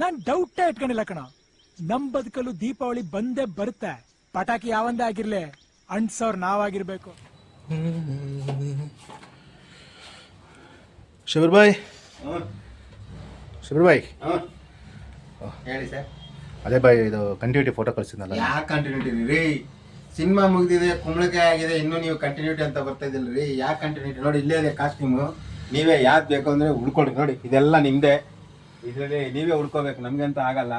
ನಾನ್ ಡೌಟೇ ಇಟ್ಕೊಂಡಿಲ್ಲ ಕಣ. ನಮ್ ಬದುಕಲು ದೀಪಾವಳಿ ಬಂದೇ ಬರುತ್ತೆ. ಪಟಾಕಿ ಯಾವಂದೇ ಆಗಿರ್ಲಿ ಅಂಟ್ಸೋರ್ ನಾವಾಗಿರ್ಬೇಕು. ಶಬೀರ್ ಬಾಯ್ ಶಬೀರ್ ಬಾಯ್ ಹೇಳಿ ಸರ್. ಅದೇ ಬಾಯ್ ಇದು ಕಂಟಿನ್ಯೂಟಿ ಫೋಟೋ ಕಳಿಸಿದ್ನಲ್ಲ. ಯಾಕೆ ಕಂಟಿನ್ಯೂಟಿ ರೀ? ಸಿನಿಮಾ ಮುಗಿದಿದೆ ಕುಂಬಳಕಾಯಿ ಆಗಿದೆ ಇನ್ನೂ ನೀವು ಕಂಟಿನ್ಯೂಟಿ ಅಂತ ಬರ್ತಾ ಇದ್ದಿಲ್ಲ ರೀ? ಯಾಕೆ ಕಂಟಿನ್ಯೂಟಿ ನೋಡಿ ಇಲ್ಲೇ ಇದೆ ಕಾಸ್ಟ್ಯೂಮು ನೀವೇ ಯಾವ್ದು ಬೇಕು ಅಂದರೆ ಉಳ್ಕೊಳ್ಳಿ ನೋಡಿ ಇದೆಲ್ಲ ನಿಮ್ಮದೇ ಇದರಲ್ಲಿ ನೀವೇ ಹುಡ್ಕೋಬೇಕು ನಮಗೆ ಅಂತ ಆಗಲ್ಲ.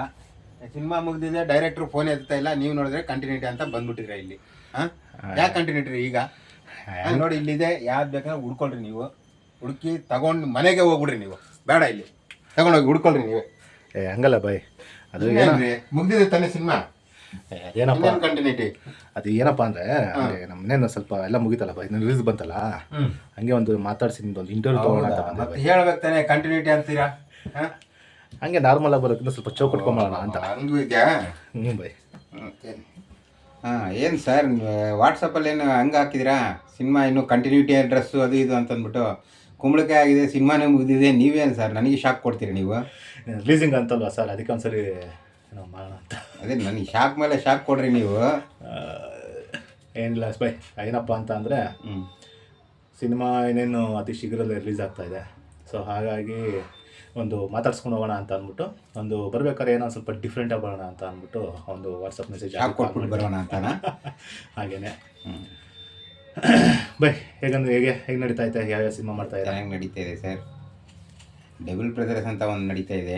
ಸಿನಿಮಾ ಮುಗಿದಿದೆ ಡೈರೆಕ್ಟ್ರು ಫೋನ್ ಎತ್ತಾ ಇಲ್ಲ ನೀವು ನೋಡಿದ್ರೆ ಕಂಟಿನ್ಯೂಟಿ ಅಂತ ಬಂದ್ಬಿಟ್ಟಿದ್ರೆ ಇಲ್ಲಿ. ಹಾಂ? ಯಾಕೆ ಕಂಟಿನ್ಯೂಟಿ ಈಗ? ನೋಡಿ ಇಲ್ಲಿದೆ ಯಾವ್ದು ಬೇಕಾದ್ರೆ ಹುಡ್ಕೊಳ್ರಿ ನೀವು. ಹುಡುಕಿ ತಗೊಂಡು ಮನೆಗೆ ಹೋಗ್ಬಿಡ್ರಿ ನೀವು. ಬೇಡ ಇಲ್ಲಿ. ತಗೊಂಡೋಗಿ ಹುಡ್ಕೊಳ್ರಿ ನೀವೇ. ಏ ಹಂಗಲ್ಲ ಬಾಯ್. ಅದು ಏನ ಇನ್ನೇನ್ರಿ? ಮುಗ್ದಿದೆ ತಾನೇ ಸಿನಿಮಾ? ಏನಪ್ಪ? ಕಂಟಿನ್ಯೂಟಿ ಅದು ಏನಪ್ಪ ಅಂದ್ರೆ ನಮ್ಮ ಸ್ವಲ್ಪ ಎಲ್ಲ ಮುಗಿತಲ್ಲ ಬಾಯ್ ರಿಲೀಸ್ ಬಂತಲ್ಲ? ಹಂಗೆ ಒಂದು ಮಾತಾಡ್ಸಿ ನಿಮ್ದು ಒಂದು ಇಂಟರ್ವ್ಯೂ ತಗೊಂಡು ಹೇಳ್ಬೇಕು ತಾನೇ ಕಂಟಿನ್ಯೂಟಿ ಅಂತೀರಾ? ಹ? ಹಂಗೆ ನಾರ್ಮಲ್ ಆಗಿ ಬರೋಕ್ಕಿಂತ ಸ್ವಲ್ಪ ಚೌಕಟ್ಕೊಂಬೋಣ ಅಂತ. ಹಂಗೂ ಇದೆಯಾ? ಹ್ಞೂ ಬೈ ಹಾಂ ಏನು ಸರ್ ವಾಟ್ಸಪ್ಪಲ್ಲಿ ಏನು ಹಂಗೆ ಹಾಕಿದಿರಾ? ಸಿನಿಮಾ ಇನ್ನು ಕಂಟಿನ್ಯೂಟಿ ಡ್ರೆಸ್ಸು ಅದು ಇದು ಅಂತಂದ್ಬಿಟ್ಟು. ಕುಂಬಳಕಾಯಿ ಆಗಿದೆ ಸಿನಿಮಾನೇ ಮುಗಿದಿದೆ ನೀವೇನು ಸರ್ ನನಗೆ ಶಾಕ್ ಕೊಡ್ತೀರಿ ನೀವು. ರಿಲೀಸಿಂಗ್ ಅಂತಲ್ವಾ ಸರ್ ಅದಕ್ಕೆ ಒಂದ್ಸರಿ ಏನೋ ಮಾಡೋಣ ಅಂತ. ಅದೇ ನನಗೆ ಶಾಕ್ ಮೇಲೆ ಶಾಕ್ ಕೊಡ್ರಿ ನೀವು. ಏನಿಲ್ಲ ಬೈ ಏನಪ್ಪ ಅಂತ ಅಂದರೆ ಹ್ಞೂ ಸಿನಿಮಾ ಏನೇನು ಅತಿ ಶೀಘ್ರದಲ್ಲೇ ರಿಲೀಸ್ ಆಗ್ತಾ ಇದೆ. ಸೊ ಹಾಗಾಗಿ ಒಂದು ಮಾತಾಡ್ಸ್ಕೊಂಡು ಹೋಗೋಣ ಅಂತ ಅಂದ್ಬಿಟ್ಟು ಒಂದು ಬರ್ಬೇಕಾದ್ರೆ ಏನೋ ಸ್ವಲ್ಪ ಡಿಫ್ರೆಂಟಾಗಿ ಬರೋಣ ಅಂತ ಅಂದ್ಬಿಟ್ಟು ಒಂದು ವಾಟ್ಸಪ್ ಮೆಸೇಜ್ ಬರೋಣ ಅಂತ ಹಾಗೇನೆ. ಬೈ ಹೇಗಂದ್ರೆ ಹೇಗೆ ಹೇಗೆ ನಡೀತಾ ಐತೆ ಯಾವ್ಯಾವ ಸಿನಿಮಾ ಮಾಡ್ತಾ ಇದ್ದಾರೆ? ಹೆಂಗೆ ನಡೀತಾ ಇದೆ ಸರ್. ಡಬಲ್ ಬ್ರದರ್ಸ್ ಅಂತ ಒಂದು ನಡೀತಾ ಇದೆ.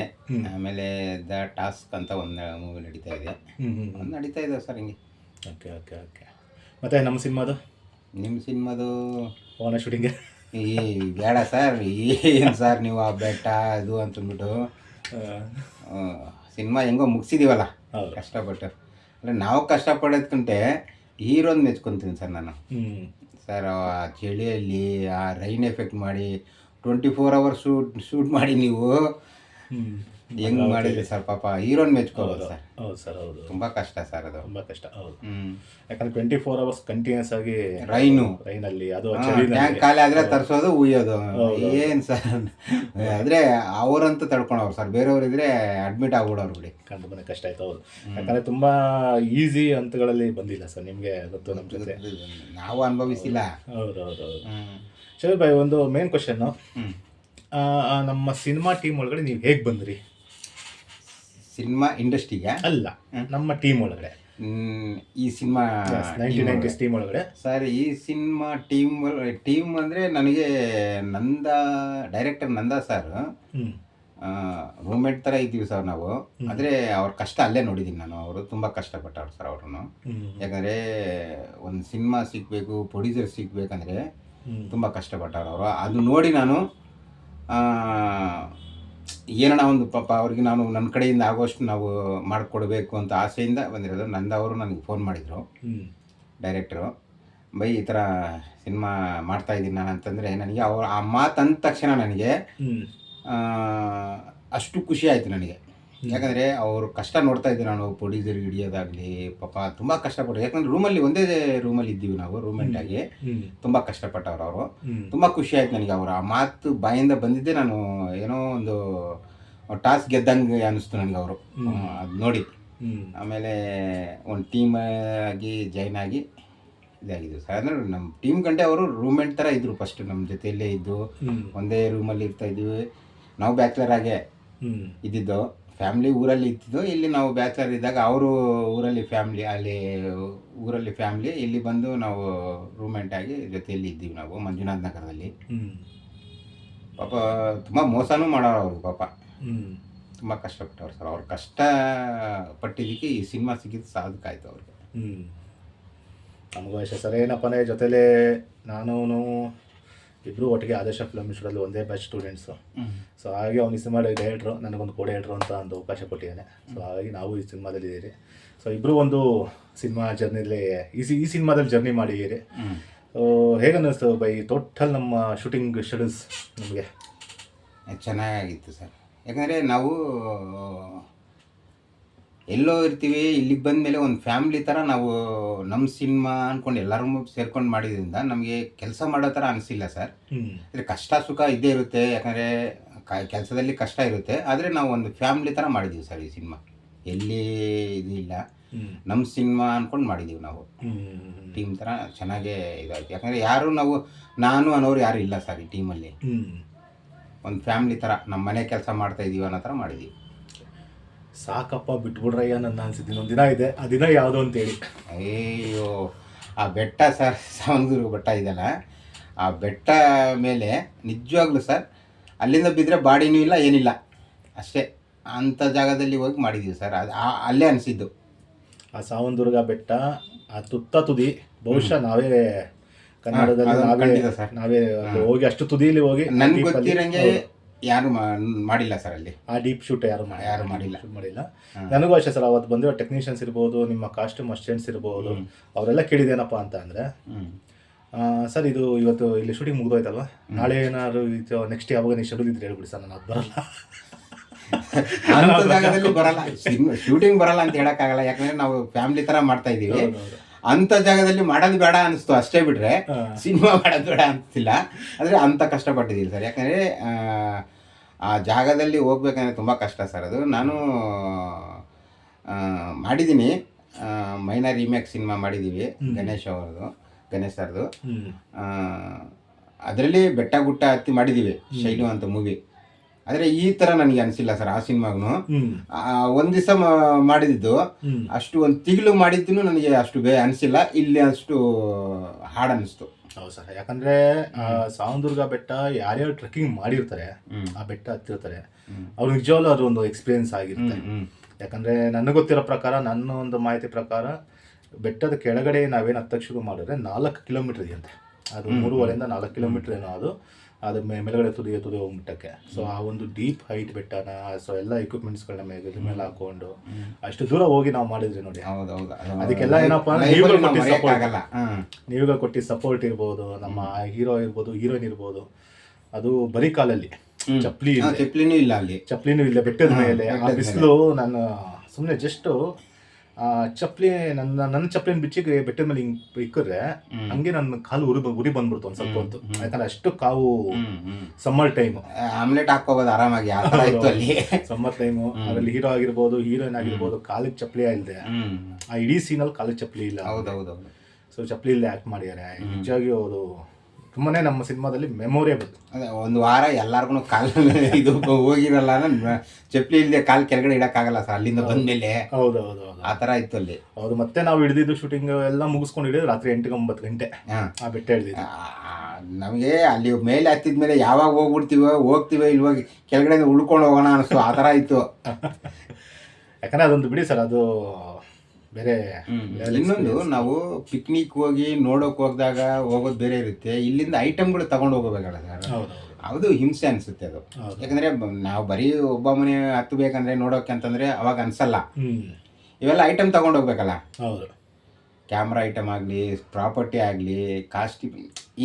ಆಮೇಲೆ ದ ಟಾಸ್ಕ್ ಅಂತ ಒಂದು ಮೂವಿ ನಡೀತಾ ಇದೆ. ಒಂದು ನಡೀತಾ ಇದೆ ಸರ್ ಹಿಂಗೆ. ಓಕೆ ಓಕೆ ಓಕೆ ಮತ್ತು ನಮ್ಮ ಸಿನಿಮಾದು? ನಿಮ್ಮ ಸಿನಿಮಾದು? ಓನ ಶೂಟಿಂಗ್ಗೆ ಈ ಬೇಡ ಸರ್ ಏನು ಸರ್ ನೀವು ಆ ಬೆಟ್ಟ ಅದು ಅಂತಂದ್ಬಿಟ್ಟು. ಸಿನಿಮಾ ಹೆಂಗೋ ಮುಗಿಸಿದೀವಲ್ಲ? ಕಷ್ಟಪಟ್ಟು. ಅಂದರೆ ನಾವು ಕಷ್ಟಪಡೋದ್ಕಂತೆ ಹೀರೋನ್ ಮೆಚ್ಕೊತೀನಿ ಸರ್ ನಾನು. ಸರ್ ಆ ಚಳಿಯಲ್ಲಿ ಆ ರೈನ್ ಎಫೆಕ್ಟ್ ಮಾಡಿ twenty four hours shoot shoot ಮಾಡಿ ನೀವು. ಹೆಂಗ್ ಮಾಡಿದ್ರಿ ಸರ್ ಪಾಪ? ಹೀರೋನ್ ಮೆಚ್ಕೋಬೋದು ಸರ್. ಹೌದು ಸರ್ ಹೌದು. ತುಂಬಾ ಕಷ್ಟ ಸರ್ ಅದು. ತುಂಬಾ ಕಷ್ಟ ಹೌದು. ಯಾಕಂದ್ರೆ ಟ್ವೆಂಟಿ ಫೋರ್ ಅವರ್ಸ್ ಕಂಟಿನ್ಯೂಸ್ ಆಗಿ ರೈನು. ರೈನಲ್ಲಿ ಅದು ಟ್ಯಾಂಕ್ ಖಾಲಿ ಆದ್ರೆ ತರಿಸೋದು ಉಯ್ಯೋದು. ಏನ್ ಸರ್? ಆದ್ರೆ ಅವರಂತೂ ತಡ್ಕೊಂಡವ್ರು ಸರ್. ಬೇರೆಯವ್ರು ಇದ್ರೆ ಅಡ್ಮಿಟ್ ಆಗ್ಬಿಡೋರು ಬಿಡಿ. ಕಂಡು ಬಂದ ಕಷ್ಟ ಆಯ್ತು ಹೌದು. ಯಾಕಂದ್ರೆ ತುಂಬಾ ಈಸಿ ಹಂತಗಳಲ್ಲಿ ಬಂದಿಲ್ಲ ಸರ್ ನಿಮಗೆ ಗೊತ್ತು ನಮ್ಮ ಜೊತೆ. ನಾವು ಅನುಭವಿಸಿಲ್ಲ. ಹೌದು ಹೌದು ಹೌದು. ಚಲೋ ಶರೀರ್ ಭಾಯ್ ಒಂದು ಮೇನ್ ಕ್ವಶನ್ ನಮ್ಮ ಸಿನಿಮಾ ಟೀಮ್ ಒಳಗಡೆ ನೀವು ಹೇಗೆ ಬಂದ್ರಿ? ಸಿನಿಮಾ ಇಂಡಸ್ಟ್ರಿಗೆ? ಅಲ್ಲ ನಮ್ಮ ಟೀಮ್ ಒಳಗಡೆ. ಈ ಸಿನಿಮಾ ಟೀಮ್ ಒಳಗಡೆ. ಸರ್ ಈ ಸಿನಿಮಾ ಟೀಮ್ ಟೀಮ್ ಅಂದ್ರೆ ನನಗೆ Nanda director Nanda sir roommate ಥರ ಇದ್ದೀವಿ ಸರ್ ನಾವು. ಆದರೆ ಅವ್ರ ಕಷ್ಟ ಅಲ್ಲೇ ನೋಡಿದ್ದೀನಿ ನಾನು. ಅವರು ತುಂಬ ಕಷ್ಟಪಟ್ಟವ್ರು ಸರ್ ಅವ್ರು ಯಾಕಂದ್ರೆ ಒಂದು ಸಿನಿಮಾ ಸಿಗ್ಬೇಕು ಪ್ರೊಡ್ಯೂಸರ್ ಸಿಗಬೇಕಂದ್ರೆ ತುಂಬ ಕಷ್ಟಪಟ್ಟವ್ರು ಅವರು. ಅದು ನೋಡಿ ನಾನು ಏನಣ್ಣ ಒಂದು ಪಾಪ ಅವ್ರಿಗೆ ನಾನು ನನ್ನ ಕಡೆಯಿಂದ ಆಗೋಷ್ಟು ನಾವು ಮಾಡಿಕೊಡ್ಬೇಕು ಅಂತ ಆಸೆಯಿಂದ ಬಂದಿರೋದು. ನಂದವರು ನನಗೆ ಫೋನ್ ಮಾಡಿದರು. ಡೈರೆಕ್ಟ್ರು ಬೈ ಈ ಥರ ಸಿನಿಮಾ ಮಾಡ್ತಾ ಇದ್ದೀನಿ ನಾನು ಅಂತಂದರೆ ನನಗೆ ಅವ್ರು ಆ ಮಾತು ಅಂದ ತಕ್ಷಣ ನನಗೆ ಅಷ್ಟು ಖುಷಿ ಆಯಿತು ನನಗೆ. ಯಾಕಂದರೆ ಅವರು ಕಷ್ಟ ನೋಡ್ತಾ ಇದ್ದೆ ನಾನು ಪ್ರೊಡ್ಯೂಸರ್ಗೆ ಹಿಡಿಯೋದಾಗಲಿ ಪಾಪ ತುಂಬ ಕಷ್ಟಪಟ್ಟು ಯಾಕಂದ್ರೆ ರೂಮಲ್ಲಿ ಒಂದೇ ರೂಮಲ್ಲಿ ಇದ್ದೀವಿ ನಾವು ರೂಮೆಂಟ್ ಆಗಿ. ಹ್ಮ್. ತುಂಬ ಕಷ್ಟಪಟ್ಟವ್ರು ಅವರು. ತುಂಬ ಖುಷಿ ಆಯ್ತು ನನಗೆ ಅವರು. ಆ ಮಾತು ಬಾಯಿಂದ ಬಂದಿದ್ದೆ ನಾನು ಏನೋ ಒಂದು ಟಾಸ್ಕ್ ಗೆದ್ದಂಗೆ ಅನ್ನಿಸ್ತು ನನಗೆ ಅವರು. ಅದು ನೋಡಿ. ಆಮೇಲೆ ಒಂದು ಟೀಮ್ ಆಗಿ ಜಾಯ್ನ್ ಆಗಿ ಇದಾಗಿದ್ದು ಸರ್. ಅಂದರೆ ನಮ್ಮ ಟೀಮ್ ಕಂಡೆ ಅವರು ರೂಮೆಂಟ್ ಥರ ಇದ್ದರು ಫಸ್ಟ್ ನಮ್ಮ ಜೊತೆಯಲ್ಲೇ ಇದ್ದು. ಒಂದೇ ರೂಮಲ್ಲಿ ಇರ್ತಾ ಇದ್ವಿ. ನಾವು ಬ್ಯಾಚುಲರ್ ಆಗೇ ಇದ್ದಿದ್ದು. ಫ್ಯಾಮ್ಲಿ ಊರಲ್ಲಿ ಇದ್ದಿದ್ದು ಇಲ್ಲಿ ನಾವು ಬ್ಯಾಚಲರ್ ಇದ್ದಾಗ ಅವರು ಊರಲ್ಲಿ ಫ್ಯಾಮ್ಲಿ ಅಲ್ಲಿ ಊರಲ್ಲಿ ಫ್ಯಾಮ್ಲಿ ಇಲ್ಲಿ ಬಂದು ನಾವು ರೂಮೆಂಟ್ ಆಗಿ ಜೊತೆಯಲ್ಲಿ ಇದ್ದೀವಿ ನಾವು ಮಂಜುನಾಥ್ ನಗರದಲ್ಲಿ. ಹ್ಮ್. ಪಾಪ ತುಂಬ ಮೋಸನೂ ಮಾಡೋರು ಅವರು ಪಾಪ. ಹ್ಮ್. ತುಂಬ ಕಷ್ಟಪಟ್ಟವ್ರು ಸರ್ ಅವ್ರ ಕಷ್ಟ ಪಟ್ಟಿದ್ದಕ್ಕೆ ಈ ಸಿನಿಮಾ ಸಿಕ್ಕಿದ್ದು ಸಾಧಕಾಯ್ತು ಅವ್ರಿಗೆ. ಹ್ಞೂ ನಮಗೂ ಅಷ್ಟೇ ಸರ್ ಏನಪ್ಪ ಅಂದರೆ ಜೊತೆಲೇ ನಾನು ಇಬ್ಬರು ಒಟ್ಟಿಗೆ ಆದರ್ಶ ಫಿಲಮ್ ಇನ್ಸ್ಟಿಟ್ಯೂಟಲ್ಲಿ ಒಂದೇ ಬ್ಯಾಚ್ ಸ್ಟೂಡೆಂಟ್ಸು ಸೊ ಹಾಗೆ ಅವ್ನು ಈ ಸಿನಿಮಾದ ಡೈರೆಕ್ಟ್ರು ನನಗೊಂದು ಕೋಡೆ ಡೈರೆಕ್ಟ್ರು ಅಂತ ಒಂದು ಅವಕಾಶ ಕೊಟ್ಟಿದ್ದಾನೆ. ಸೊ ಹಾಗಾಗಿ ನಾವು ಈ ಸಿನಿಮಾದಲ್ಲಿ ಇದ್ದೀರಿ. ಸೊ ಇಬ್ಬರು ಒಂದು ಸಿನಿಮಾ ಜರ್ನಿಲಿ ಈ ಸಿ- ಈ ಸಿನಿಮಾದಲ್ಲಿ ಜರ್ನಿ ಮಾಡಿದ್ದೀರಿ. ಸೊ ಹೇಗನ್ನಿಸ್ತು ಬೈ ಟೋಟಲ್ ನಮ್ಮ ಶೂಟಿಂಗ್ ಶೆಡ್ಯೂಲ್ಸ್ ನಮಗೆ? ಚೆನ್ನಾಗಿತ್ತು ಸರ್. ಯಾಕಂದರೆ ನಾವು ಎಲ್ಲೋ ಇರ್ತೀವಿ ಇಲ್ಲಿಗೆ ಬಂದ ಮೇಲೆ ಒಂದು ಫ್ಯಾಮ್ಲಿ ಥರ ನಾವು ನಮ್ಮ ಸಿನಿಮಾ ಅಂದ್ಕೊಂಡು ಎಲ್ಲರೂ ಸೇರ್ಕೊಂಡು ಮಾಡಿದ್ರಿಂದ ನಮಗೆ ಕೆಲಸ ಮಾಡೋ ಥರ ಅನಿಸಿಲ್ಲ ಸರ್. ಅಂದರೆ ಕಷ್ಟ ಸುಖ ಇದ್ದೇ ಇರುತ್ತೆ ಯಾಕಂದರೆ ಕೆಲಸದಲ್ಲಿ ಕಷ್ಟ ಇರುತ್ತೆ. ಆದರೆ ನಾವು ಒಂದು ಫ್ಯಾಮಿಲಿ ಥರ ಮಾಡಿದ್ದೀವಿ ಸರ್ ಈ ಸಿನಿಮಾ ಎಲ್ಲಿ ಇದಿಲ್ಲ ಇಲ್ಲ. ನಮ್ಮ ಸಿನಿಮಾ ಅಂದ್ಕೊಂಡು ಮಾಡಿದ್ದೀವಿ ನಾವು. ಟೀಮ್ ಥರ ಚೆನ್ನಾಗೇ ಇದಾಯ್ತು. ಯಾಕಂದರೆ ಯಾರು ನಾವು ನಾನು ಅನ್ನೋರು ಯಾರು ಇಲ್ಲ ಸರ್ ಈ ಟೀಮಲ್ಲಿ ಒಂದು ಫ್ಯಾಮಿಲಿ ಥರ ನಮ್ಮ ಮನೆ ಕೆಲಸ ಮಾಡ್ತಾ ಇದ್ದೀವಿ ಅನ್ನೋ ಥರ ಮಾಡಿದ್ದೀವಿ ಸಾಕಪ್ಪ ಬಿಟ್ಬಿಡ್ರಯ್ಯ ನನ್ನ ಅನ್ಸಿದ್ದು. ಇನ್ನೊಂದು ದಿನ ಇದೆ ಆ ದಿನ ಯಾವುದು ಅಂತೇಳಿ. ಅಯ್ಯೋ ಆ ಬೆಟ್ಟ ಸರ್ ಸಾವನದುರ್ಗ ಬೆಟ್ಟ ಇದೆಯಲ್ಲ ಆ ಬೆಟ್ಟ ಮೇಲೆ ನಿಜವಾಗ್ಲೂ ಸರ್ ಅಲ್ಲಿಂದ ಬಿದ್ದರೆ ಬಾಡಿನೂ ಇಲ್ಲ ಏನಿಲ್ಲ. ಅಷ್ಟೇ ಅಂಥ ಜಾಗದಲ್ಲಿ ಹೋಗಿ ಮಾಡಿದ್ದೀವಿ ಸರ್. ಅದು ಅಲ್ಲೇ ಅನಿಸಿದ್ದು. ಆ ಸಾವನದುರ್ಗ ಬೆಟ್ಟ ಆ ತುತ್ತ ತುದಿ ಬಹುಶಃ ನಾವೇ ಕನ್ನಡದಲ್ಲಿ ನಾವೇ ಸರ್. ನಾವೇ ಅಲ್ಲಿ ಹೋಗಿ ಅಷ್ಟು ತುದಿಲಿ ಹೋಗಿ ನನಗೆ ಗೊತ್ತಿರಂಗೆ. ಯಾರು ಮಾಡಿಲ್ಲ ಸರ್ ಅಲ್ಲಿ. ಆ ಡೀಪ್ ಶೂಟ್ ಯಾರು ಯಾರು ಮಾಡಿಲ್ಲ. ಮಾಡಿಲ್ಲ. ನನಗೂ ಅಷ್ಟೇ ಸರ್ ಅವತ್ತು ಬಂದಿರೋ ಟೆಕ್ನಿಷಿಯನ್ಸ್ ಇರ್ಬೋದು ನಿಮ್ಮ ಕಾಸ್ಟ್ಯೂಮ್ ಅಸ್ಟೆಂಟ್ಸ್ ಇರ್ಬೋದು ಅವರೆಲ್ಲ ಕೇಳಿದೇನಪ್ಪ ಅಂತ ಅಂದರೆ ಸರ್ ಇದು ಇವತ್ತು ಇಲ್ಲಿ ಶೂಟಿಂಗ್ ಮುಗಿದೋಯ್ತಲ್ವಾ? ನಾಳೆ ಏನಾದ್ರು ಇದು ನೆಕ್ಸ್ಟ್ ಯಾವಾಗ ನೀವು ಶೆಡ್ಯೂಲ್ ಇದ್ರೆ ಹೇಳ್ಬಿಡಿ ಸರ್ ನಾನು ಅದು ಬರಲ್ಲ. ಬರಲ್ಲ. ಶೂಟಿಂಗ್ ಬರಲ್ಲ ಅಂತ ಹೇಳಕ್ಕಾಗಲ್ಲ. ಯಾಕಂದ್ರೆ ನಾವು ಫ್ಯಾಮಿಲಿ ತರ ಮಾಡ್ತಾ ಇದೀವಿ. ಅಂತ ಜಾಗದಲ್ಲಿ ಮಾಡೋದು ಬೇಡ ಅನಿಸ್ತು ಅಷ್ಟೇ ಬಿಟ್ರೆ. ಸಿನಿಮಾ ಮಾಡೋದು ಬೇಡ ಅನಿಸ್ತಿಲ್ಲ ಆದರೆ ಅಂತ ಕಷ್ಟಪಟ್ಟಿದ್ದೀನಿ ಸರ್. ಯಾಕಂದರೆ ಆ ಜಾಗದಲ್ಲಿ ಹೋಗ್ಬೇಕಂದ್ರೆ ತುಂಬ ಕಷ್ಟ ಸರ್ ಅದು. ನಾನು ಮಾಡಿದ್ದೀನಿ. ಮೈನಾ ರೀಮೇಕ್ ಸಿನಿಮಾ ಮಾಡಿದ್ದೀವಿ ಗಣೇಶ್ ಅವ್ರದ್ದು ಗಣೇಶ್ ಸರ್ದು. ಅದರಲ್ಲಿ ಬೆಟ್ಟ ಗುಟ್ಟ ಹತ್ತಿ ಮಾಡಿದ್ದೀವಿ ಶೈಲು ಅಂತ ಮೂವಿ ಆದರೆ ಈ ತರ ನನಗೆ ಅನಿಸಿಲ್ಲ ಸರ್ ಆ ಸಿನಿಮಾಗೂ ಒಂದ್ ದಿವಸ ಮಾಡಿದ್ದು. ಅಷ್ಟು ಒಂದು ತಿಂಗಳು ಮಾಡಿದ್ದು ನನಗೆ ಅಷ್ಟು ಬೇ ಅನಿಸಿಲ್ಲ ಇಲ್ಲಿ ಅಷ್ಟು ಹಾಡ್ ಅನಿಸ್ತು. ಹೌದು ಸರ್ ಯಾಕಂದ್ರೆ ಸಾವಂದುರ್ಗ ಬೆಟ್ಟ ಯಾರ್ಯಾರು ಟ್ರೆಕ್ಕಿಂಗ್ ಮಾಡಿರ್ತಾರೆ ಆ ಬೆಟ್ಟ ಹತ್ತಿರ್ತಾರೆ. ಅವ್ರು ನಿಜವಾಗ್ಲೂ ಅದು ಒಂದು ಎಕ್ಸ್ಪೀರಿಯನ್ಸ್ ಆಗಿರುತ್ತೆ. ಯಾಕಂದ್ರೆ ನನಗೆ ಗೊತ್ತಿರೋ ಪ್ರಕಾರ ನನ್ನ ಒಂದು ಮಾಹಿತಿ ಪ್ರಕಾರ ಬೆಟ್ಟದ ಕೆಳಗಡೆ ನಾವೇನು ಹತ್ತಕ್ಕೆ ಶುರು ಮಾಡಿದ್ರೆ ನಾಲ್ಕು ಕಿಲೋಮೀಟರ್ ಇದೆಯಂತೆ. ಅದು ಮೂರುವರೆಯಿಂದ ನಾಲ್ಕು ಕಿಲೋಮೀಟರ್ ಏನೋ ಅದು. ಅದು ಮೇಲ್ಗಡೆ ತುದಿ ತುದಿ ಹೋಗ್ಬಿಟ್ಟಕ್ಕೆ. ಸೊ ಆ ಒಂದು ಡೀಪ್ ಹೈಟ್ ಬೆಟ್ಟನ ಸೊ ಎಲ್ಲ ಎಕ್ವಿಪ್ಮೆಂಟ್ಸ್ಗಳನ್ನ ಮೇಲೆ ಮೇಲೆ ಹಾಕೊಂಡು ಅಷ್ಟು ದೂರ ಹೋಗಿ ನಾವು ಮಾಡಿದ್ರಿ ನೋಡಿ. ಅದಕ್ಕೆಲ್ಲ ಏನಪ್ಪಾ ಕೊಟ್ಟಿ ನೀವುಗಳು ಕೊಟ್ಟಿದ್ದ ಸಪೋರ್ಟ್ ಇರ್ಬೋದು ನಮ್ಮ ಹೀರೋ ಇರ್ಬೋದು ಹೀರೋಯಿನ್ ಇರ್ಬೋದು. ಅದು ಬರೀ ಕಾಲಲ್ಲಿ. ಚಪ್ಲಿ ಚಪ್ಲಿನೂ ಇಲ್ಲ ಅಲ್ಲಿ. ಚಪ್ಲಿನೂ ಇಲ್ಲ ಬೆಟ್ಟದ ಮೇಲೆ. ಆ ಬಿಸಿಲು ನಾನು ಸುಮ್ಮನೆ ಜಸ್ಟ್ ಚಪ್ಲಿ ನನ್ನ ನನ್ನ ಚಪ್ಲಿನ ಬಿಚ್ಚಿಗೆ ಬೆಟ್ಟದ ಮೇಲೆ ಹಿಂಗ್ ಇಕ್ಕರೆ ಹಂಗೆ ನನ್ನ ಕಾಲು ಉರಿ ಬ- ಉರಿ ಬಂದ್ಬಿಡ್ತು ಒಂದ್ ಸ್ವಲ್ಪ ಹೊತ್ತು. ಯಾಕಂದ್ರೆ ಅಷ್ಟು ಕಾವು. ಸಮ್ಮರ್ ಟೈಮ್ ಆಮ್ಲೆಟ್ ಹಾಕೋಬೋದು ಆರಾಮಾಗಿ ಆ ಥರ ಇತ್ತು ಅಲ್ಲಿ. ಸಮ್ಮರ್ ಟೈಮು ಅದರಲ್ಲಿ ಹೀರೋ ಆಗಿರ್ಬೋದು ಹೀರೋಯಿನ್ ಆಗಿರ್ಬೋದು ಕಾಲಿಗೆ ಚಪ್ಲಿ ಇಲ್ಲದೆ. ಆ ಇಡೀ ಸೀನಲ್ಲಿ ಕಾಲಿಗೆ ಚಪ್ಲಿ ಇಲ್ಲ. ಹೌದೌದು ಹೌದು ಹೌದು. ಸೊ ಚಪ್ಲಿ ಇಲ್ಲದೆ ಆಕ್ಟ್ ಮಾಡಿದ್ದಾರೆ ನಿಜವಾಗಿಯೂ ಅದು ತುಂಬಾನೇ ನಮ್ಮ ಸಿನಿಮಾದಲ್ಲಿ ಮೆಮೊರೇಬಲ್ ಅದೇ ಒಂದು ವಾರ ಎಲ್ಲಾರ್ಗು ಕಾಲ ಇದು ಹೋಗಿರಲ್ಲ ಚಪ್ಪಲಿ ಇಲ್ಲದೆ ಕಾಲ್ ಕೆಳಗಡೆ ಇಡಕ್ಕಾಗಲ್ಲ ಸರ್ ಅಲ್ಲಿಂದ ಬಂದ್ಮೇಲೆ. ಹೌದು ಹೌದು. ಹೌದು ಆ ಥರ ಇತ್ತು ಅಲ್ಲಿ. ಹೌದು ಮತ್ತೆ ನಾವು ಹಿಡಿದಿದ್ದು ಶೂಟಿಂಗ್ ಎಲ್ಲ ಮುಗಿಸ್ಕೊಂಡು ಹಿಡಿದ್ರು ರಾತ್ರಿ ಎಂಟು ಒಂಬತ್ತು ಗಂಟೆ ಆ ಬೆಟ್ಟ ಹಿಡಿದಿದ್ದು. ನಮಗೆ ಅಲ್ಲಿ ಮೇಲೆ ಹತ್ತಿದ್ಮೇಲೆ ಯಾವಾಗ ಹೋಗ್ಬಿಡ್ತೀವೋ ಹೋಗ್ತೀವೋ ಇಲ್ವೋ ಕೆಳಗಡೆ ಉಳ್ಕೊಂಡು ಹೋಗೋಣ ಅನಿಸ್ತು ಆ ಥರ ಇತ್ತು. ಯಾಕಂದ್ರೆ ಅದೊಂದು ಬಿಡಿ ಸರ್ ಅದು ಬೇರೆ ಇನ್ನೊಂದು ನಾವು ಪಿಕ್ನಿಕ್ ಹೋಗಿ ನೋಡೋಕೆ ಹೋಗಿದಾಗ ಹೋಗೋದು ಬೇರೆ ಇರುತ್ತೆ. ಇಲ್ಲಿಂದ ಐಟಮ್ಗಳು ತಗೊಂಡು ಹೋಗಬೇಕಲ್ಲ ಸರ್. ಅದು ಹಿಂಸೆ ಅನಿಸುತ್ತೆ ಅದು. ಯಾಕಂದ್ರೆ ನಾವು ಬರೀ ಒಬ್ಬ ಮನೆ ಹತ್ತಬೇಕಂದ್ರೆ ನೋಡೋಕೆ ಅಂತಂದ್ರೆ ಅವಾಗ ಅನ್ಸಲ್ಲ. ಇವೆಲ್ಲ ಐಟಮ್ ತಗೊಂಡು ಹೋಗ್ಬೇಕಲ್ಲ. ಹೌದು. ಕ್ಯಾಮ್ರಾ ಐಟಮ್ ಆಗಲಿ ಪ್ರಾಪರ್ಟಿ ಆಗಲಿ ಕಾಸ್ಟ್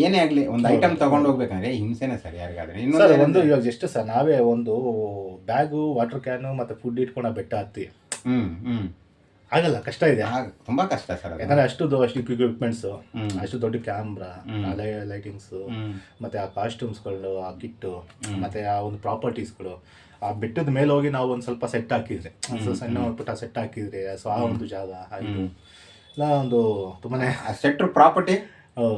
ಏನೇ ಆಗಲಿ ಒಂದು ಐಟಮ್ ತಗೊಂಡು ಹೋಗ್ಬೇಕಂದ್ರೆ ಹಿಂಸೆನೇ ಸರ್ ಯಾರಿಗಾದ್ರೆ. ಇನ್ನೊಂದು ಒಂದು ಇವಾಗ ಎಷ್ಟು ಸರ್ ನಾವೇ ಒಂದು ಬ್ಯಾಗು ವಾಟರ್ ಕ್ಯಾನು ಮತ್ತೆ ಫುಡ್ ಇಟ್ಕೊಂಡು ಬೆಟ್ಟ ಹತ್ತಿ. ಹ್ಞೂ ಹ್ಮ್. ಆಗಲ್ಲ ಕಷ್ಟ ಇದೆ. ತುಂಬಾ ಕಷ್ಟ ಸರ್ ಯಾಕಂದ್ರೆ ಅಷ್ಟು ಅಷ್ಟು ಇಕ್ವಿಪ್ಮೆಂಟ್ಸ್ ಅಷ್ಟು ದೊಡ್ಡ ಕ್ಯಾಮ್ರಾ ಲೈಟಿಂಗ್ಸ್ ಮತ್ತೆ ಆ ಕಾಸ್ಟ್ಯೂಮ್ಸ್ಗಳು ಆ ಕಿಟ್ಟು ಮತ್ತೆ ಆ ಒಂದು ಪ್ರಾಪರ್ಟೀಸ್ಗಳು ಆ ಬೆಟ್ಟದ ಮೇಲೆ ಹೋಗಿ ನಾವು ಒಂದು ಸ್ವಲ್ಪ ಸೆಟ್ ಹಾಕಿದ್ರೆ ಸಣ್ಣ ಪುಟ್ಟ ಸೆಟ್ ಹಾಕಿದ್ರೆ ಸೊ ಆ ಒಂದು ಜಾಗ ಇಲ್ಲ ಒಂದು ತುಂಬಾನೇ ಆ ಸೆಟ್ರ್ ಪ್ರಾಪರ್ಟಿ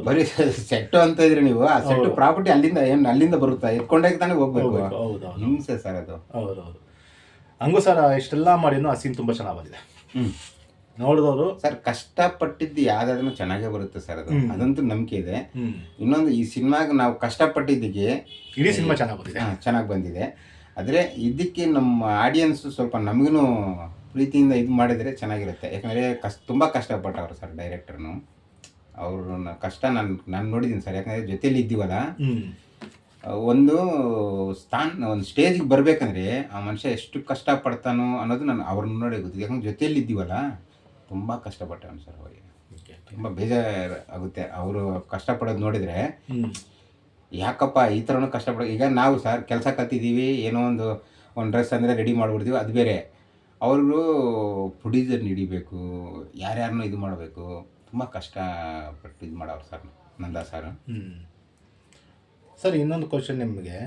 ಬರೀ ಸೆಟ್ ಅಂತ ಇದ್ರಿ ನೀವು ಆ ಸೆಟ್ ಪ್ರಾಪರ್ಟಿ ಅಲ್ಲಿಂದ ಏನ್ ಅಲ್ಲಿಂದ ಬರುತ್ತಾ? ಎತ್ಕೊಂಡಾಗ ತಾನೇ ಹೋಗ್ಬೇಕು. ಹೌದು ಹೌದು. ಹಿಂಸೆ ಸರ್ ಅದು. ಹೌದು ಹೌದು. ಹಂಗೂ ಸರ್ ಇಷ್ಟೆಲ್ಲ ಮಾಡಿನೂ ಆ ಸೀನ್ ತುಂಬಾ ಚೆನ್ನಾಗಿ ಬಂದಿದೆ. ನೋಡಿದವರು ಸರ್ ಕಷ್ಟಪಟ್ಟಿದ್ದು ಯಾವ್ದಾದ್ರೂ ಚೆನ್ನಾಗೇ ಬರುತ್ತೆ ಸರ್ ಅದು. ಅದಂತೂ ನಂಬಿಕೆ ಇದೆ. ಇನ್ನೊಂದು ಈ ಸಿನಿಮಾಗೆ ನಾವು ಕಷ್ಟಪಟ್ಟಿದ್ದಕ್ಕೆ ಇಡೀ ಸಿನಿಮಾ ಚೆನ್ನಾಗಿ ಬಂದಿದೆ. ಚೆನ್ನಾಗಿ ಬಂದಿದೆ. ಆದರೆ ಇದಕ್ಕೆ ನಮ್ಮ ಆಡಿಯನ್ಸ್ ಸ್ವಲ್ಪ ನಮಗೂ ಪ್ರೀತಿಯಿಂದ ಇದು ಮಾಡಿದರೆ ಚೆನ್ನಾಗಿರುತ್ತೆ. ಯಾಕಂದರೆ ಕಷ್ಟ ತುಂಬ ಕಷ್ಟಪಟ್ಟವ್ರು ಸರ್ ಡೈರೆಕ್ಟರ್ನು ಅವ್ರನ್ನ ಕಷ್ಟ ನಾನು ನಾನು ನೋಡಿದ್ದೀನಿ ಸರ್. ಯಾಕಂದರೆ ಜೊತೆಯಲ್ಲಿ ಇದ್ದೀವಲ್ಲ. ಒಂದು ಸ್ಥಾನ ಒಂದು ಸ್ಟೇಜಿಗೆ ಬರಬೇಕಂದ್ರೆ ಆ ಮನುಷ್ಯ ಎಷ್ಟು ಕಷ್ಟಪಡ್ತಾನೋ ಅನ್ನೋದು ನಾನು ಅವ್ರನ್ನ ನೋಡಿ ಗೊತ್ತಿದೆ ಯಾಕಂದ್ರೆ ಜೊತೆಯಲ್ಲಿ ಇದ್ದೀವಲ್ಲ ತುಂಬ ಕಷ್ಟಪಟ್ಟವನು ಸರ್ ಅವರಿಗೆ. ತುಂಬ ಬೇಜಾರು ಆಗುತ್ತೆ ಅವರು ಕಷ್ಟಪಡೋದು ನೋಡಿದರೆ ಯಾಕಪ್ಪ ಈ ಥರನೂ ಕಷ್ಟಪಡ ಈಗ ನಾವು ಸರ್ ಕೆಲಸ ಕತ್ತಿದ್ದೀವಿ ಏನೋ ಒಂದು ಒಂದು ಡ್ರೆಸ್ ಅಂದರೆ ರೆಡಿ ಮಾಡಿಬಿಡ್ತೀವಿ ಅದು ಬೇರೆ. ಅವರು ಪ್ರೊಡ್ಯೂಸರ್ ಹಿಡಿಬೇಕು ಯಾರ್ಯಾರನ್ನೂ ಇದು ಮಾಡಬೇಕು. ತುಂಬ ಕಷ್ಟಪಟ್ಟು ಇದು ಮಾಡೋರು ಸರ್ ನಂದ ಸರ್. ಸರ್ ಇನ್ನೊಂದು ಕ್ವಶನ್ ನಿಮಗೆ.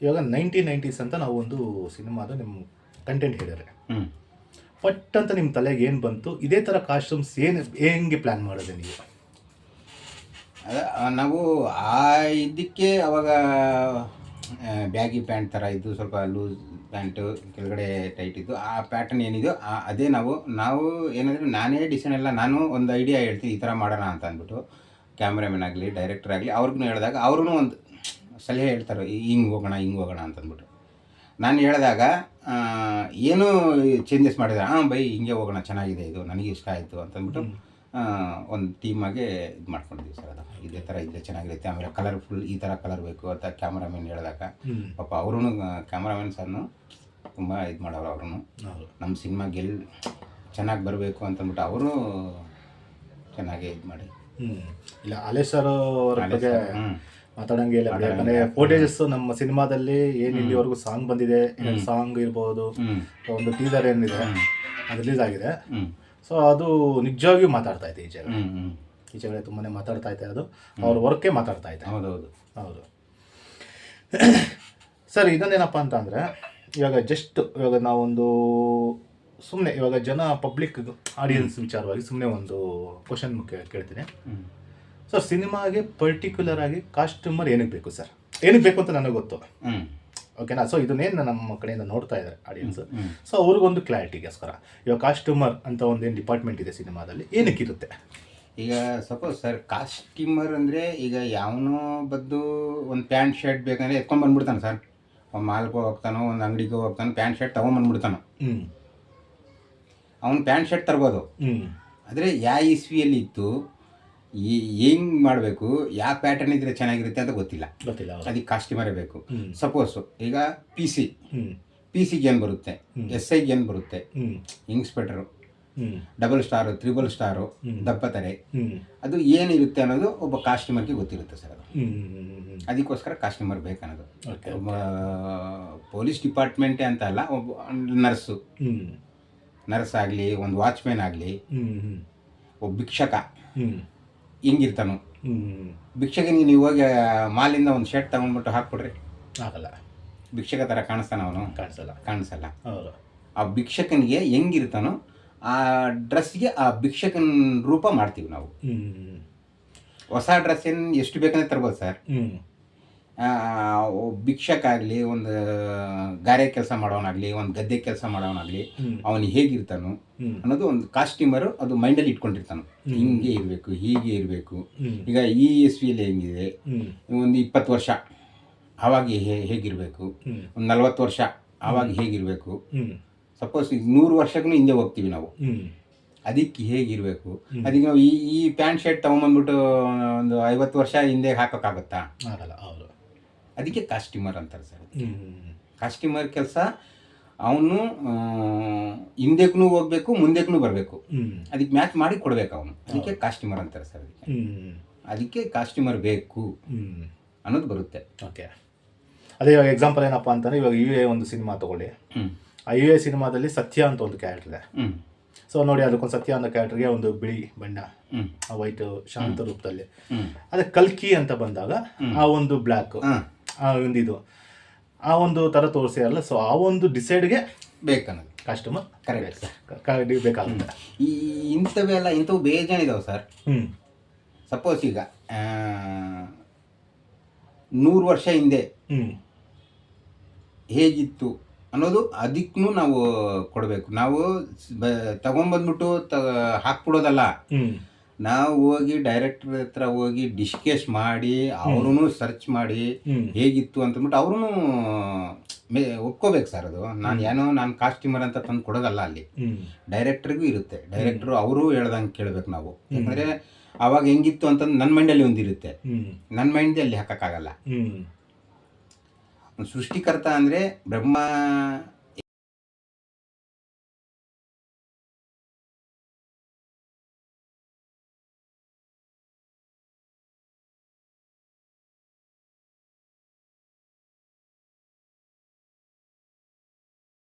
ಇವಾಗ ನೈನ್ಟೀನ್ ನೈಂಟೀಸ್ ಅಂತ ನಾವು ಒಂದು ಸಿನಿಮಾದ ನಿಮ್ಮ ಕಂಟೆಂಟ್ ಹೇಳಿದ್ರೆ. ಹ್ಞೂ ಪಟ್ ಅಂತ ನಿಮ್ಮ ತಲೆಗೆ ಏನು ಬಂತು? ಇದೇ ಥರ ಕಾಸ್ಟ್ಯೂಮ್ಸ್ ಏನು ಹೆಂಗೆ ಪ್ಲ್ಯಾನ್ ಮಾಡಿದೆ ನೀವು? ಅದ ನಾವು ಆ ಇದಕ್ಕೆ ಅವಾಗ ಬ್ಯಾಗಿ ಪ್ಯಾಂಟ್ ಥರ ಇದ್ದು ಸ್ವಲ್ಪ ಲೂಸ್ ಪ್ಯಾಂಟು ಕೆಳಗಡೆ ಟೈಟ್ ಇದ್ದು ಆ ಪ್ಯಾಟರ್ನ್ ಏನಿದೆಯೋ ಆ ಅದೇ ನಾವು ನಾವು ಏನಂದರೆ ನಾನೇ ಡಿಸೈನ್ ಎಲ್ಲ ನಾನು ಒಂದು ಐಡಿಯಾ ಹೇಳ್ತೀನಿ ಈ ಥರ ಮಾಡೋಣ ಅಂತ ಅಂದ್ಬಿಟ್ಟು. ಕ್ಯಾಮ್ರಾಮನ್ ಆಗಲಿ ಡೈರೆಕ್ಟರ್ ಆಗಲಿ ಅವ್ರಿಗೂ ಹೇಳಿದಾಗ ಅವ್ರೂ ಒಂದು ಸಲಹೆ ಹೇಳ್ತಾರೆ ಹಿಂಗೆ ಹೋಗೋಣ ಹಿಂಗೆ ಹೋಗೋಣ ಅಂತಂದ್ಬಿಟ್ಟು. ನಾನು ಹೇಳಿದಾಗ ಏನೂ ಚೇಂಜಸ್ ಮಾಡಿದ್ರೆ ಹಾಂ ಬೈ ಹಿಂಗೆ ಹೋಗೋಣ ಚೆನ್ನಾಗಿದೆ ಇದು ನನಗೆ ಇಷ್ಟ ಆಯಿತು ಅಂತಂದ್ಬಿಟ್ಟು ಒಂದು ಟೀಮಾಗೆ ಇದು ಮಾಡ್ಕೊಂಡಿದ್ವಿ ಸರ್ ಅದು. ಇದೇ ಥರ ಇದ್ರೆ ಚೆನ್ನಾಗಿರುತ್ತೆ ಆಮೇಲೆ ಕಲರ್ಫುಲ್ ಈ ಥರ ಕಲರ್ ಬೇಕು ಅಂತ ಕ್ಯಾಮ್ರಾಮನ್ ಹೇಳಿದಾಗ. ಪಾಪ ಅವ್ರೂ ಕ್ಯಾಮ್ರಾಮನ್ ಸರ್ನು ತುಂಬ ಇದು ಮಾಡೋರು ಅವ್ರೂ ನಮ್ಮ ಸಿನಿಮಾ ಗೆಲ್ ಚೆನ್ನಾಗಿ ಬರಬೇಕು ಅಂತಂದ್ಬಿಟ್ಟು ಅವರು ಚೆನ್ನಾಗಿ ಇದು ಮಾಡಿ. ಹ್ಞೂ ಇಲ್ಲ ಅಲೆ ಸರ್ ಅವರ ಬಗ್ಗೆ. ಮಾತಾಡಂಗೆ ಇಲ್ಲ ಬಿಡಿ. ಯಾಕಂದ್ರೆ ಫೋಟೇಜಸ್ ನಮ್ಮ ಸಿನಿಮಾದಲ್ಲಿ ಏನ್ ಇಲ್ಲಿವರೆಗೂ ಸಾಂಗ್ ಬಂದಿದೆ ಸಾಂಗ್ ಇರ್ಬೋದು ಒಂದು ಟೀಸರ್ ಏನಿದೆ ಅದು ರಿಲೀಸ್ ಆಗಿದೆ. ಸೊ ಅದು ನಿಜವಾಗಿಯೂ ಮಾತಾಡ್ತಾ ಇದೆ ಈಚೆಗೆ ಈಚೆಗಡೆ ತುಂಬಾನೇ ಮಾತಾಡ್ತಾ ಇದೆ ಅದು. ಅವ್ರ ವರ್ಕೇ ಮಾತಾಡ್ತಾ ಇದೆ. ಹೌದೌದು. ಹೌದು. ಸರ್ ಇನ್ನೊಂದೇನಪ್ಪ ಅಂತ ಅಂದರೆ ಇವಾಗ ಜಸ್ಟ್ ಇವಾಗ ನಾವೊಂದು ಸುಮ್ಮನೆ ಇವಾಗ ಜನ ಪಬ್ಲಿಕ್ ಆಡಿಯನ್ಸ್ ವಿಚಾರವಾಗಿ ಸುಮ್ಮನೆ ಒಂದು ಕ್ವಶನ್ ಕೇಳ್ತೀನಿ. ಸರ್ ಸಿನಿಮಾಗೆ ಪರ್ಟಿಕ್ಯುಲರ್ ಆಗಿ ಕಾಸ್ಟ್ಯೂಮರ್ ಏನಕ್ಕೆ ಬೇಕು ಸರ್? ಏನಕ್ಕೆ ಬೇಕು ಅಂತ ನನಗೆ ಗೊತ್ತು. ಹ್ಞೂ ಓಕೆನಾ ಸೊ ಇದನ್ನೇನು ನಮ್ಮ ಕಡೆಯಿಂದ ನೋಡ್ತಾ ಇದ್ದಾರೆ ಆಡಿಯನ್ಸ್ ಸೊ ಅವ್ರಿಗೊಂದು ಕ್ಲಾರಿಟಿಗೋಸ್ಕರ ಇವಾಗ ಕಾಸ್ಟ್ಯೂಮರ್ ಅಂತ ಒಂದೇನು ಡಿಪಾರ್ಟ್ಮೆಂಟ್ ಇದೆ ಸಿನಿಮಾದಲ್ಲಿ ಏನಕ್ಕೆ ಇರುತ್ತೆ? ಈಗ ಸಪೋಸ್ ಸರ್ ಕಾಸ್ಟ್ಯೂಮರ್ ಅಂದರೆ ಈಗ ಯಾವನೋ ಬದ್ದು ಒಂದು ಪ್ಯಾಂಟ್ ಶರ್ಟ್ ಬೇಕಂದ್ರೆ ಎತ್ಕೊಂಡು ಬಂದ್ಬಿಡ್ತಾನೆ ಸರ್ ಒಂದು ಮಾಲ್ಗೆ ಹೋಗ್ತಾನೋ ಒಂದು ಅಂಗಡಿಗೆ ಹೋಗ್ತಾನೋ ಪ್ಯಾಂಟ್ ಶರ್ಟ್ ತೊಗೊಂಬಂದ್ಬಿಡ್ತಾನೋ. ಹ್ಞೂ ಅವ್ನು ಪ್ಯಾಂಟ್ ಶರ್ಟ್ ತರ್ಬೋದು. ಹ್ಞೂ ಆದರೆ ಯಾವ ಇಸ್ವಿಯಲ್ಲಿ ಇತ್ತು ಹೆಂಗೆ ಮಾಡಬೇಕು ಯಾವ ಪ್ಯಾಟರ್ನ್ ಇದ್ರೆ ಚೆನ್ನಾಗಿರುತ್ತೆ ಅಂತ ಗೊತ್ತಿಲ್ಲ. ಗೊತ್ತಿಲ್ಲ ಅದಕ್ಕೆ ಕಾಸ್ಟ್ಯೂಮರೇ ಬೇಕು ಸಪೋಸ್ ಈಗ ಪಿ ಸಿ ಹ್ಞೂ ಪಿ ಸಿ ಏನು ಬರುತ್ತೆ? ಎಸ್ ಐ ಏನು ಬರುತ್ತೆ? Inspector double star triple star. ದಪ್ಪತರೆ. ಅದು ಏನಿರುತ್ತೆ ಅನ್ನೋದು ಒಬ್ಬ ಕಾಸ್ಟ್ಯೂಮರ್ಗೆ ಗೊತ್ತಿರುತ್ತೆ ಸರ್ ಅದು. ಅದಕ್ಕೋಸ್ಕರ ಕಾಸ್ಟ್ಯೂಮರ್ ಬೇಕನ್ನೋದು. ಪೊಲೀಸ್ ಡಿಪಾರ್ಟ್ಮೆಂಟೇ ಅಂತ ಅಲ್ಲ ಒಬ್ಬ ನರ್ಸು ಹ್ಞೂ ನರ್ಸ್ ಆಗಲಿ ಒಂದು ವಾಚ್ಮ್ಯಾನ್ ಆಗಲಿ ಒಬ್ಬ ಭಿಕ್ಷಕ. ಹ್ಞೂ ಹಿಂಗಿರ್ತಾನು. ಹ್ಞೂ ಭಿಕ್ಷಕನಿಗೆ ನೀವು ಹೋಗಿ ಮಾಲಿಂದ ಒಂದು ಶರ್ಟ್ ತಗೊಂಡ್ಬಿಟ್ಟು ಹಾಕ್ಬಿಡ್ರಿ. ಆಗಲ್ಲ. ಭಿಕ್ಷಕ ಥರ ಕಾಣಿಸ್ತಾನ ಅವನು? ಕಾಣಿಸಲ್ಲ. ಕಾಣಿಸಲ್ಲ. ಹೌದು. ಆ ಭಿಕ್ಷಕನಿಗೆ ಹೆಂಗಿರ್ತಾನೋ ಆ ಡ್ರೆಸ್ಗೆ ಆ ಭಿಕ್ಷಕನ ರೂಪ ಮಾಡ್ತೀವಿ ನಾವು. ಹೊಸ ಡ್ರೆಸ್ ಏನು ಎಷ್ಟು ಬೇಕಂದ್ರೆ ತರ್ಬೋದು ಸರ್. ಹ್ಞೂ ಭಿಕ್ಷಕ ಆಗಲಿ ಒಂದು ಗಾರೆ ಕೆಲಸ ಮಾಡೋನಾಗಲಿ ಒಂದು ಗದ್ದೆ ಕೆಲಸ ಮಾಡೋನಾಗಲಿ ಅವನು ಹೇಗಿರ್ತಾನೋ ಅನ್ನೋದು ಒಂದು ಕಾಸ್ಟ್ಯೂಮರು ಅದು ಮೈಂಡಲ್ಲಿ ಇಟ್ಕೊಂಡಿರ್ತಾನೆ. ಹಿಂಗೆ ಇರಬೇಕು ಹೀಗೆ ಇರಬೇಕು. ಈಗ ಇ ಎಸ್ ವಿಯಲ್ಲಿ ಹೆಂಗಿದೆ? ಒಂದು ಇಪ್ಪತ್ತು ವರ್ಷ ಆವಾಗ ಹೇ ಹೇಗಿರಬೇಕು? ಒಂದು ನಲ್ವತ್ತು ವರ್ಷ ಆವಾಗ ಹೇಗಿರಬೇಕು? ಸಪೋಸ್ ಈಗ ನೂರು ವರ್ಷಕ್ಕೂ ಹಿಂದೆ ಹೋಗ್ತೀವಿ ನಾವು. ಅದಕ್ಕೆ ಹೇಗಿರಬೇಕು? ಅದಕ್ಕೆ ನಾವು ಈ ಈ ಪ್ಯಾಂಟ್ ಶರ್ಟ್ ತೊಗೊಂಬಂದ್ಬಿಟ್ಟು ಒಂದು ಐವತ್ತು ವರ್ಷ ಹಿಂದೆ ಹಾಕೋಕ್ಕಾಗುತ್ತಾ? ಆಗಲ್ಲ ಹೌದು. ಅದಕ್ಕೆ ಕಾಸ್ಟ್ಯೂಮರ್ ಅಂತಾರೆ ಸರ್ ಕಾಸ್ಟ್ಯೂಮರ್ ಕೆಲಸ ಅವನು ಹಿಂದೆಕ್ನು ಹೋಗ್ಬೇಕು ಮುಂದೆಕ್ನು ಬರಬೇಕು. ಅದಕ್ಕೆ ಮ್ಯಾಚ್ ಮಾಡಿ ಕೊಡ್ಬೇಕು ಅವನು. ಅದಕ್ಕೆ ಕಾಸ್ಟ್ಯೂಮರ್ ಅಂತಾರೆ ಸರ್ ಅದಕ್ಕೆ. ಅದಕ್ಕೆ ಕಾಸ್ಟ್ಯೂಮರ್ ಬೇಕು ಅನ್ನೋದು ಬರುತ್ತೆ. ಓಕೆ. ಅದೇ ಇವಾಗ ಎಕ್ಸಾಂಪಲ್ ಏನಪ್ಪ ಅಂತಂದ್ರೆ ಇವಾಗ ಯು ಎ ಒಂದು ಸಿನಿಮಾ ತಗೊಳ್ಳಿ. ಆ ಯು ಎ ಸಿನಿಮಾದಲ್ಲಿ ಸತ್ಯ ಅಂತ ಒಂದು ಕ್ಯಾರೆಕ್ಟರ್ ಇದೆ. ಸೊ ನೋಡಿ ಅದಕ್ಕೊಂದು ಸತ್ಯ ಅನ್ನೋ ಕ್ಯಾರೆಕ್ಟರ್ಗೆ ಒಂದು ಬಿಳಿ ಬಣ್ಣ ಆ ವೈಟ್ ಶಾಂತ ರೂಪದಲ್ಲಿ. ಅದೇ ಕಲ್ಕಿ ಅಂತ ಬಂದಾಗ ಆ ಒಂದು ಬ್ಲ್ಯಾಕ್ ಆ ಒಂದು ಇದು ಆ ಒಂದು ಥರ ತೋರಿಸಿರಲ್ಲ ಸೊ ಆ ಒಂದು ಡಿಸೈಡ್ಗೆ ಬೇಕನ್ನೋದು. ಕಸ್ಟಮರ್ ಕರೆಕ್ಟ್ ಬೇಕಾಗುತ್ತೆ. ಈ ಇಂಥವೆಲ್ಲ ಇಂಥವು ಬೇಜಾನಿದಾವೆ ಸರ್. ಹ್ಞೂ ಸಪೋಸ್ ಈಗ ನೂರು ವರ್ಷ ಹಿಂದೆ ಹ್ಞೂ ಹೇಗಿತ್ತು ಅನ್ನೋದು ಅದಕ್ಕೂ ನಾವು ಕೊಡಬೇಕು. ನಾವು ತಗೊಂಬಂದ್ಬಿಟ್ಟು ತ ಹಾಕ್ಬಿಡೋದಲ್ಲ. ಹ್ಞೂ ನಾವು ಹೋಗಿ ಡೈರೆಕ್ಟರ್ ಹತ್ರ ಹೋಗಿ ಡಿಸ್ಕಸ್ ಮಾಡಿ ಅವ್ರೂ ಸರ್ಚ್ ಮಾಡಿ ಹೇಗಿತ್ತು ಅಂತಂದ್ಬಿಟ್ಟು ಅವ್ರೂ ಮೇ ಒಪ್ಕೋಬೇಕು ಸರ್ ಅದು. ನಾನು ಏನೋ ನಾನು ಕಾಸ್ಟ್ಯೂಮರ್ ಅಂತ ತಂದು ಕೊಡೋದಲ್ಲ ಅಲ್ಲಿ. ಡೈರೆಕ್ಟ್ರಿಗೂ ಇರುತ್ತೆ. ಡೈರೆಕ್ಟ್ರು ಅವರು ಹೇಳ್ದಂಗೆ ಕೇಳಬೇಕು ನಾವು. ಯಾಕಂದ್ರೆ ಅವಾಗ ಹೆಂಗಿತ್ತು ಅಂತಂದು ನನ್ನ ಮೈಂಡಲ್ಲಿ ಒಂದಿರುತ್ತೆ ನನ್ನ ಮೈಂಡ್ ಅಲ್ಲಿ ಹಾಕಕ್ಕಾಗಲ್ಲ. ಸೃಷ್ಟಿಕರ್ತ ಅಂದ್ರೆ ಬ್ರಹ್ಮ